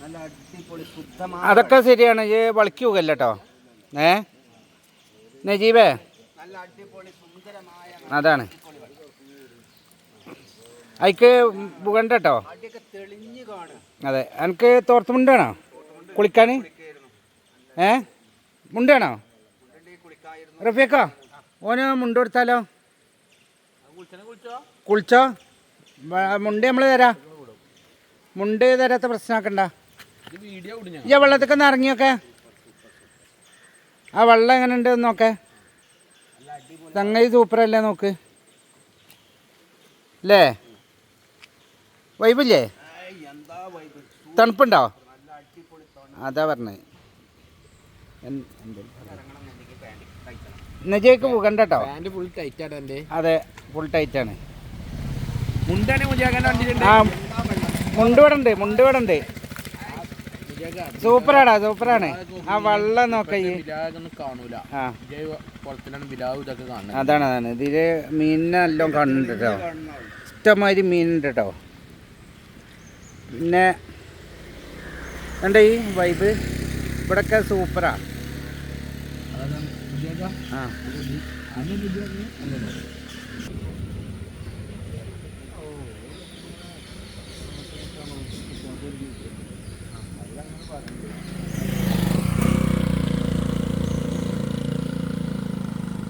നല്ല അടിപൊളി ശുദ്ധമായ അതൊക്കെ ശരിയാണ്. ഈ വളക്കി പോകല്ല കേട്ടോ ഏ? നജീബേ? നല്ല അടിപൊളി സുന്ദരമായ അതാണ്. അതിക്ക് പുകണ്ട കേട്ടോ അതെ. എനിക്ക് തോർത്ത് മുണ്ടാണോ? കുളിക്കാൻ ഏ? മുണ്ടാണോ? റഫിയക്കോ റഫീക്ക ഓന് മുണ്ട് കൊടുത്താലോ? കുളിച്ചോ? മുണ്ട് നമ്മൾ തരാം. മുണ്ട് തരാത്ത പ്രശ്നമാക്കണ്ട. ഈ ഒന്ന് ഇറങ്ങിയൊക്കെ. ആ വെള്ളം എങ്ങനെ ഉണ്ട് നോക്കേ. തങ്ങി സൂപ്പറല്ലേ നോക്ക്. അല്ലേ വൈബില്ലേ? തണുപ്പുണ്ടോ? അതാ പറഞ്ഞത് നജയ്ക്ക് പോകണ്ട കേട്ടോ അതെ ഫുൾ ടൈറ്റ് ആണ് മുണ്ട് ഇവിടെ ഉണ്ട് മുണ്ട് ഇവിടെ ഉണ്ട്. സൂപ്പറാടാ സൂപ്പറാണ്. ആ വെള്ളം നോക്ക ഈ. ബിലാഗൊന്നും കാണൂല. ആ. വിജയ് കുളത്തിലാണ് ബിലാവ് ഇതൊക്കെ കാണുന്നത്. അതാണ് അതാണ്. ഇതിൽ മീനിനെ എല്ലാം കാണുന്നുണ്ട് കേട്ടോ ഇഷ്ടമാതിരി മീനുണ്ട് കേട്ടോ പിന്നെ എന്താ ഈ വൈബ് ഇവിടൊക്കെ സൂപ്പറാ. ആ.